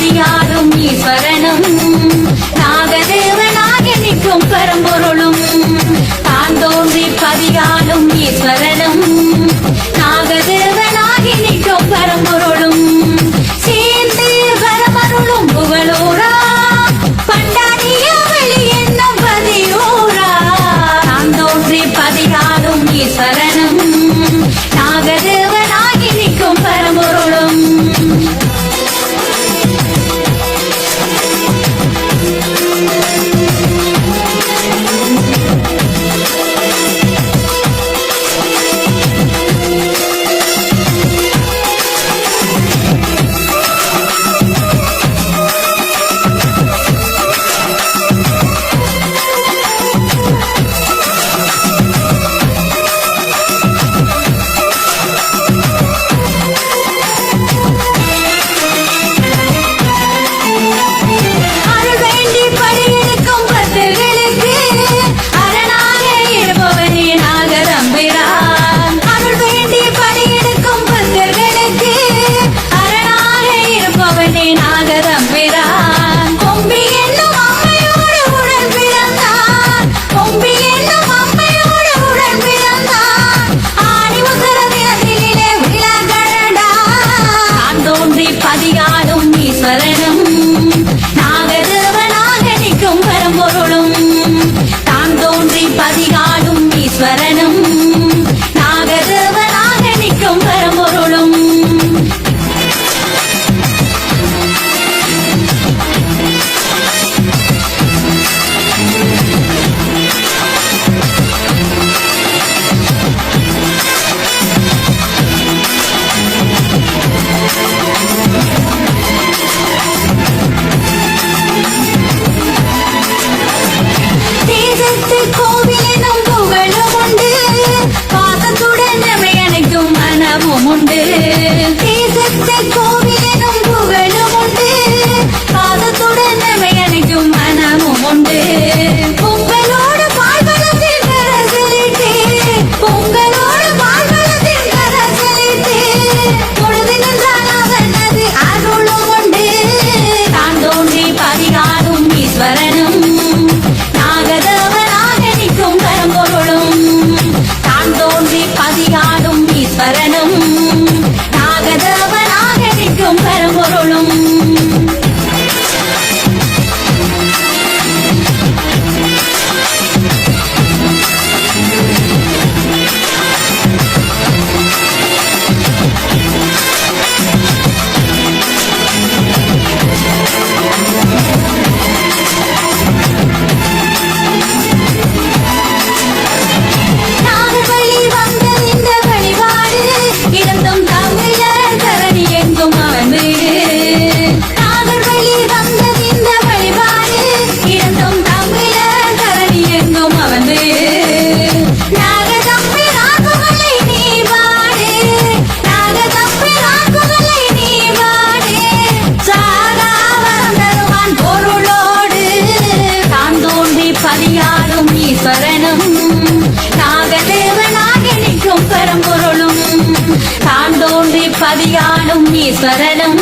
பதியாடும் ஈஸ்வரனும் நாகதேவனாக நிற்கும் பரம்பொருளும் സ്വരണം take பதியானும் ஈஸ்வரனும்